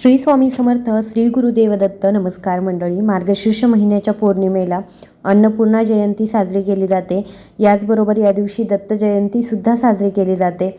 श्री स्वामी समर्थ श्री गुरुदेव दत्त नमस्कार मंडळी. मार्गशीर्ष महिन्याच्या पौर्णिमेला अन्नपूर्णा जयंती साजरी केली जाते. याचबरोबर या दिवशी दत्त जयंतीसुद्धा साजरी केली जाते.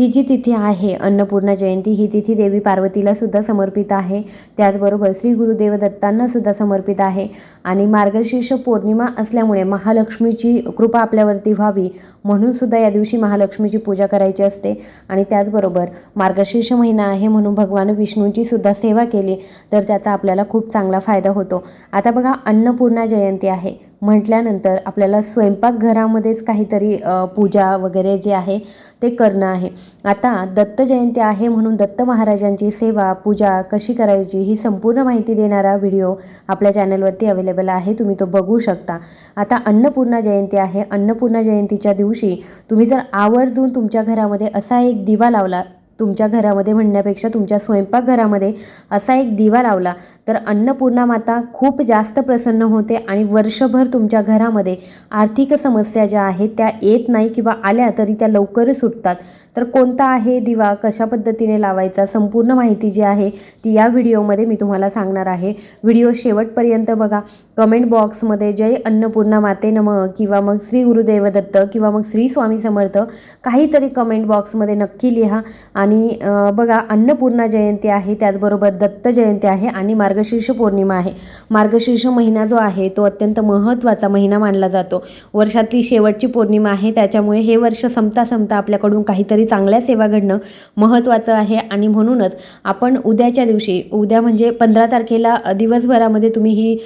ही जी तिथी आहे अन्नपूर्णा जयंती ही तिथी देवी पार्वतीला सुद्धा समर्पित आहे. त्याचबरोबर श्री गुरुदेव दत्तांना सुद्धा समर्पित आहे. आणि मार्गशीर्ष पौर्णिमा असल्यामुळे महालक्ष्मीची कृपा आपल्यावरती व्हावी म्हणून सुद्धा या दिवशी महालक्ष्मीची पूजा करायची असते. आणि त्याचबरोबर मार्गशीर्ष महिना आहे म्हणून भगवान विष्णूंची सुद्धा सेवा केली तर त्याचा आपल्याला खूप चांगला फायदा होतो. आता बघा अन्नपूर्णा जयंती आहे. म्हटल्यानंतर आपल्याला स्वयंपाकघरामध्येच काहीतरी पूजा वगैरे जे आहे ते करणं आहे. आता दत्त जयंती आहे म्हणून दत्त महाराजांची सेवा पूजा कशी करायची ही संपूर्ण माहिती देणारा व्हिडिओ आपल्या चॅनलवरती अवेलेबल आहे तुम्ही तो बघू शकता. आता अन्नपूर्णा जयंती आहे. अन्नपूर्णा जयंतीच्या दिवशी तुम्ही जर आवर्जून तुमच्या घरामध्ये असा एक दिवा लावला तुमच्या घरामध्ये म्हणण्यापेक्षा तुमच्या स्वयंपाकघरामध्ये असा एक दिवा लावला. तर अन्नपूर्णा माता खूप जास्त प्रसन्न होते आणि वर्षभर तुमच्या घरामध्ये आर्थिक समस्या ज्या आहेत त्या येत नाही किंवा आल्या तरी त्या लवकरच सुटतात. तर कोणता आहे दिवा? कशा पद्धतीने लावायचा? संपूर्ण माहिती जी आहे ती या व्हिडिओमध्ये मी तुम्हाला सांगणार आहे. व्हिडिओ शेवटपर्यंत बघा. कमेंट बॉक्समध्ये जय अन्नपूर्णा माते नम किंवा मग श्री गुरुदेवदत्त किंवा मग श्री स्वामी समर्थ काहीतरी कमेंट बॉक्समध्ये नक्की लिहा. आणि आणि बघा अन्नपूर्णा जयंती आहे त्याचबरोबर दत्त जयंती आहे आणि मार्गशीर्ष पौर्णिमा आहे. मार्गशीर्ष महिना जो आहे तो अत्यंत महत्त्वाचा महिना मानला जातो. वर्षातली शेवटची पौर्णिमा आहे त्याच्यामुळे हे वर्ष संपता संपता आपल्याकडून काहीतरी चांगल्या सेवा घडणं महत्त्वाचं आहे आणि म्हणूनच आपण उद्याच्या दिवशी उद्या म्हणजे पंधरा तारखेला दिवसभरामध्ये तुम्ही ही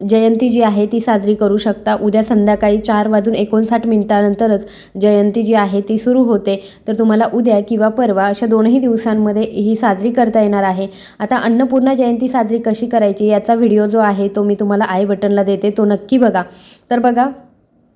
जयंती जी आहे ती साजरी करू शकता. उद्या संध्याकाळी चार वाजून एकोणसाठ मिनिटानंतरच जयंती जी आहे ती सुरू होते. तर तुम्हाला उद्या किंवा परवा अशा दोनही दिवसांमध्ये ही साजरी करता येणार आहे. आता अन्नपूर्णा जयंती साजरी कशी करायची याचा व्हिडिओ जो आहे तो मी तुम्हाला आय बटनला देते तो नक्की बघा. तर बघा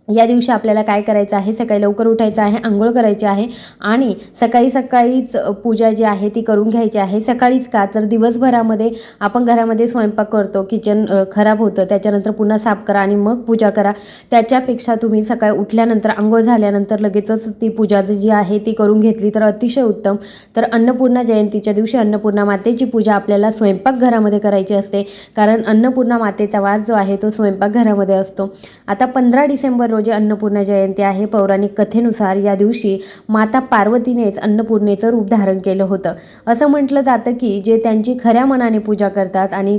या दिवशी आपल्याला काय करायचं आहे? सकाळी लवकर उठायचं आहे आंघोळ करायची आहे आणि सकाळी सकाळीच पूजा जी आहे ती करून घ्यायची आहे. सकाळीच का? तर दिवसभरामध्ये आपण घरामध्ये स्वयंपाक करतो किचन खराब होतं त्याच्यानंतर पुन्हा साफ करा आणि मग पूजा करा. त्याच्यापेक्षा तुम्ही सकाळी उठल्यानंतर आंघोळ झाल्यानंतर लगेचच ती पूजा जी आहे ती करून घेतली तर अतिशय उत्तम. तर अन्नपूर्णा जयंतीच्या दिवशी अन्नपूर्णा मातेची पूजा आपल्याला स्वयंपाकघरामध्ये करायची असते. कारण अन्नपूर्णा मातेचा वास जो आहे तो स्वयंपाकघरामध्ये असतो. आता पंधरा डिसेंबर रोजी अन्नपूर्णा जयंती आहे. पौराणिक कथेनुसार या दिवशी माता पार्वतीनेच अन्नपूर्णेचं रूप धारण केलं होतं. असं म्हटलं जातं की जे त्यांची खऱ्या मनाने पूजा करतात आणि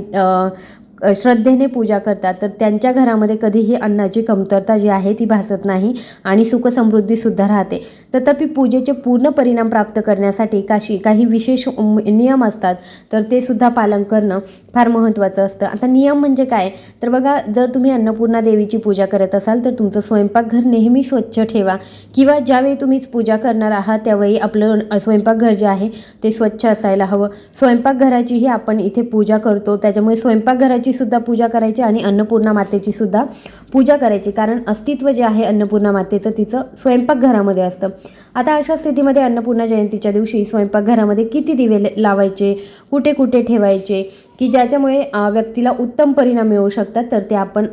श्रद्धेने पूजा करतात तर त्यांच्या घरामध्ये कधीही अन्नाची कमतरता जी आहे ती भासत नाही आणि सुखसमृद्धीसुद्धा राहते. तथापि पूजेचे पूर्ण परिणाम प्राप्त करण्यासाठी काशी काही विशेष नियम असतात तर ते सुद्धा पालन करणं फार महत्त्वाचं असतं. आता नियम म्हणजे काय? तर बघा जर तुम्ही अन्नपूर्णा देवीची पूजा करत असाल तर तुमचं स्वयंपाकघर नेहमी स्वच्छ ठेवा. किंवा ज्यावेळी तुम्ही पूजा करणार आहात त्यावेळी आपलं स्वयंपाकघर जे आहे ते स्वच्छ असायला हवं. स्वयंपाकघराचीही आपण इथे पूजा करतो त्याच्यामुळे स्वयंपाकघराची सुद्धा पूजा करायची आणि अन्नपूर्णा मातेची सुद्धा पूजा करायची. कारण अस्तित्व जे आहे अन्नपूर्णा मातेचं तिचं स्वयंपाकघरामध्ये असतं. आता अशा स्थितीमध्ये अन्नपूर्णा जयंतीच्या दिवशी स्वयंपाकघरामध्ये किती दिवे लावायचे? कुठे कुठे ठेवायचे? की ज्याच्यामुळे व्यक्तीला उत्तम परिणाम मिळू शकतात तर ते आपण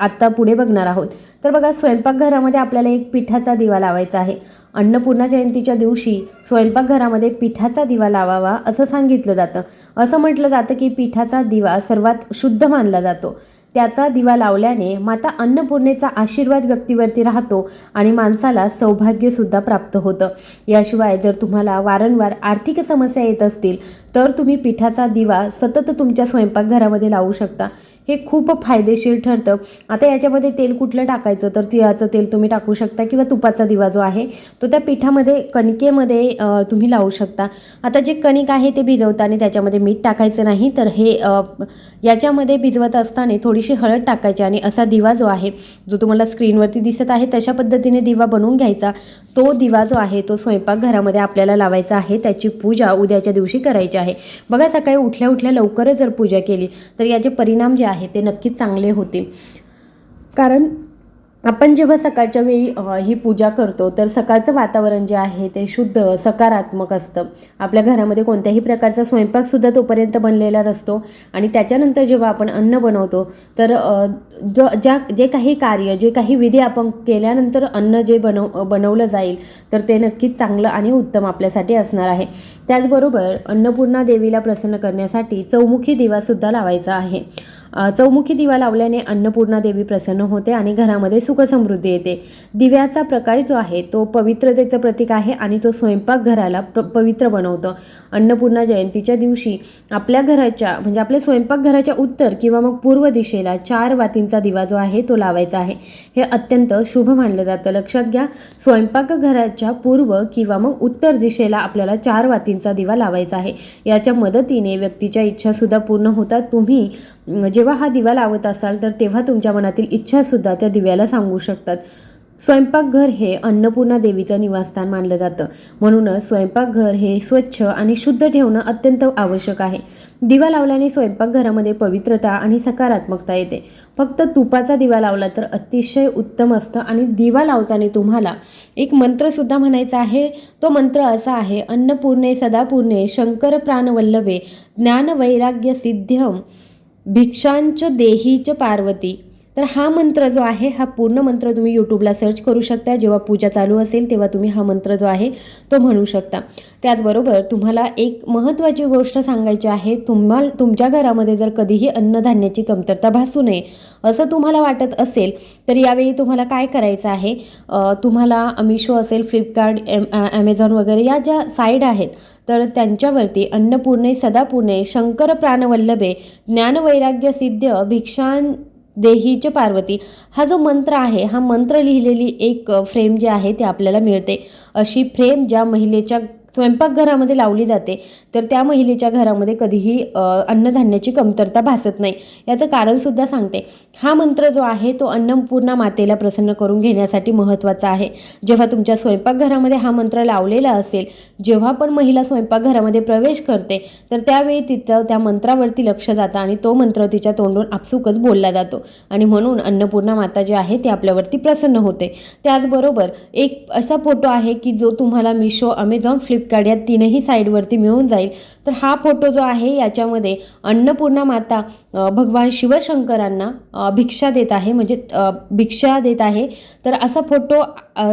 आत्ता पुढे बघणार आहोत. तर बघा स्वयंपाकघरामध्ये आपल्याला एक पिठाचा दिवा लावायचा आहे. अन्नपूर्णा जयंतीच्या दिवशी स्वयंपाकघरामध्ये पिठाचा दिवा लावावा असं सांगितलं जातं. असं म्हटलं जातं की पिठाचा दिवा सर्वात शुद्ध मानला जातो. त्याचा दिवा लावल्याने माता अन्नपूर्णेचा आशीर्वाद व्यक्तीवरती राहतो आणि माणसाला सौभाग्यसुद्धा प्राप्त होतं. याशिवाय जर तुम्हाला वारंवार आर्थिक समस्या येत असतील तर तुम्ही पिठाचा दिवा सतत तुमच्या स्वयंपाकघरामध्ये लावू शकता. हे खूप फायदेशीर ठरतं. आता याच्यामध्ये तेल कुठलं टाकायचं? तर तिळाचं तेल तुम्ही टाकू शकता किंवा तुपाचा दिवा जो आहे तो त्या पिठामध्ये कणकेमध्ये तुम्ही लावू शकता. आता जे कणिक आहे ते भिजवताना त्याच्यामध्ये मीठ टाकायचं नाही तर हे याच्यामध्ये भिजवत असताना थोडीशी हळद टाकायची आणि असा दिवा जो आहे जो तुम्हाला स्क्रीनवरती दिसत आहे तशा पद्धतीने दिवा बनवून घ्यायचा. तो दिवा जो आहे तो स्वयंपाकघरामध्ये आपल्याला लावायचा आहे त्याची पूजा उद्याच्या दिवशी करायची आहे. बघा सकाळी उठल्या उठल्या लवकरच जर पूजा केली तर याचे परिणाम जे आहे आहे ते नक्कीच चांगले होतील. कारण आपण जेव्हा सकाळच्या वेळी ही पूजा करतो तर सकाळचं वातावरण जे आहे ते शुद्ध सकारात्मक असतं. आपल्या घरामध्ये कोणत्याही प्रकारचा स्वयंपाकसुद्धा तोपर्यंत बनलेला नसतो. आणि त्याच्यानंतर जेव्हा आपण अन्न बनवतो तर ज ज्या जे काही कार्य जे काही विधी आपण केल्यानंतर अन्न जे बनव बनवलं जाईल तर ते नक्कीच चांगलं आणि उत्तम आपल्यासाठी असणार आहे. त्याचबरोबर अन्नपूर्णा देवीला प्रसन्न करण्यासाठी चौमुखी दिवासुद्धा लावायचा आहे. चौमुखी दिवा लावल्याने अन्नपूर्णा देवी प्रसन्न होते आणि घरामध्ये सुखसमृद्धी येते. दिव्याचा प्रकार जो आहे तो पवित्रतेचं प्रतीक आहे आणि तो स्वयंपाकघराला प्र पवित्र बनवतं. अन्नपूर्णा जयंतीच्या दिवशी आपल्या घराच्या म्हणजे आपल्या स्वयंपाकघराच्या उत्तर किंवा मग पूर्व दिशेला चार वातींचा दिवा जो आहे तो लावायचा आहे. हे अत्यंत शुभ मानलं जातं. लक्षात घ्या स्वयंपाकघराच्या पूर्व किंवा मग उत्तर दिशेला आपल्याला चार वातींचा दिवा लावायचा आहे. याच्या मदतीने व्यक्तीच्या इच्छासुद्धा पूर्ण होतात. तुम्ही जे जेव्हा हा दिवा लावत असाल तर तेव्हा तुमच्या मनातील इच्छासुद्धा त्या दिव्याला सांगू शकतात. स्वयंपाकघर हे अन्नपूर्णा देवीचं निवासस्थान मानलं जातं. म्हणूनच स्वयंपाकघर हे स्वच्छ आणि शुद्ध ठेवणं अत्यंत आवश्यक आहे. दिवा लावल्याने स्वयंपाकघरामध्ये पवित्रता आणि सकारात्मकता येते. फक्त तुपाचा दिवा लावला तर अतिशय उत्तम असतं आणि दिवा लावताना तुम्हाला एक मंत्रसुद्धा म्हणायचा आहे. तो मंत्र असा आहे अन्नपूर्णे सदापूर्णे शंकर प्राणवल्लभे ज्ञानवैराग्य सिद्ध्यम भिक्षांच देहीच पार्वती. तर हा मंत्र जो आहे हा पूर्ण मंत्र तुम्ही यूट्यूबला सर्च करू शकता. जेव्हा पूजा चालू असेल तेव्हा तुम्ही हा मंत्र जो आहे तो म्हणू शकता. त्याचबरोबर तुम्हाला एक महत्त्वाची गोष्ट सांगायची आहे तुम्हाला तुमच्या घरामध्ये जर कधीही अन्नधान्याची कमतरता भासू नये असं तुम्हाला वाटत असेल तर यावेळी तुम्हाला काय करायचं आहे? तुम्हाला मिशो असेल फ्लिपकार्ट एम ॲमेझॉन वगैरे या ज्या साईड आहेत तर त्यांच्यावरती अन्नपूर्णे सदापूर्णे शंकर प्राणवल्लभे ज्ञानवैराग्य सिद्ध भिक्षां देहीचे पार्वती. हा जो मंत्र आहे हा मंत्र लिहिलेली एक फ्रेम जी आहे ती आपल्याला मिळते. अशी फ्रेम ज्या महिलेच्या स्वयंपाकघरामध्ये लावली जाते तर त्या महिलेच्या घरामध्ये कधीही अन्नधान्याची कमतरता भासत नाही. याचं कारणसुद्धा सांगते. हा मंत्र जो आहे तो अन्नपूर्णा मातेला प्रसन्न करून घेण्यासाठी महत्त्वाचा आहे. जेव्हा तुमच्या स्वयंपाकघरामध्ये हा मंत्र लावलेला असेल जेव्हा पण महिला स्वयंपाकघरामध्ये प्रवेश करते तर त्यावेळी तिथं त्या मंत्रावरती लक्ष जातं आणि तो मंत्र तिच्या तोंडून आपसुकच बोलला जातो. आणि म्हणून अन्नपूर्णा माता जी आहे ती आपल्यावरती प्रसन्न होते. त्याचबरोबर एक असा फोटो आहे की जो तुम्हाला मिशो अमेझॉन फ्लिप फ्लिपकार्ट या तीनही साईडवरती मिळून जाईल. तर हा फोटो जो आहे याच्यामध्ये अन्नपूर्णा माता भगवान शिवशंकरांना भिक्षा देत आहे. म्हणजे भिक्षा देत आहे. तर असा फोटो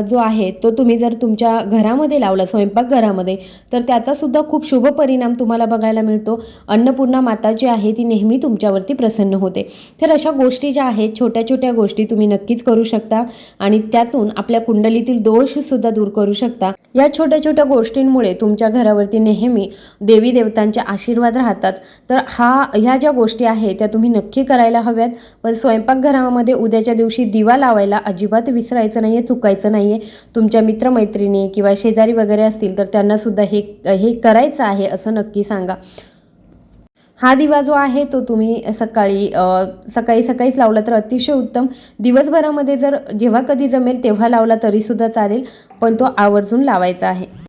जो आहे तो तुम्ही जर तुमच्या घरामध्ये लावला स्वयंपाकघरामध्ये तर त्याचासुद्धा खूप शुभ परिणाम तुम्हाला बघायला मिळतो. अन्नपूर्णा माता जी आहे ती नेहमी तुमच्यावरती प्रसन्न होते. तर अशा गोष्टी ज्या आहेत छोट्या छोट्या गोष्टी तुम्ही नक्कीच करू शकता आणि त्यातून आपल्या कुंडलीतील दोषसुद्धा दूर करू शकता. या छोट्या छोट्या गोष्टींमुळे तुमच्या घरावरती नेहमी देवी देवतांचे आशीर्वाद राहतात. तर हा ह्या ज्या गोष्टी आहेत त्या तुम्ही नक्की करायला हव्यात. पण स्वयंपाकघरामध्ये उद्याच्या दिवशी दिवा लावायला अजिबात विसरायचं नाही आहे चुकायचं नाही आहे तुमच्या मित्रमैत्रिणी किंवा शेजारी वगैरे असतील तर त्यांनासुद्धा हे हे करायचं आहे असं नक्की सांगा. हा दिवा जो आहे तो तुम्ही सकाळी सकाळी सकाळीच लावला तर अतिशय उत्तम. दिवसभरामध्ये जर जेव्हा कधी जमेल तेव्हा लावला तरीसुद्धा चालेल पण तो आवर्जून लावायचा आहे.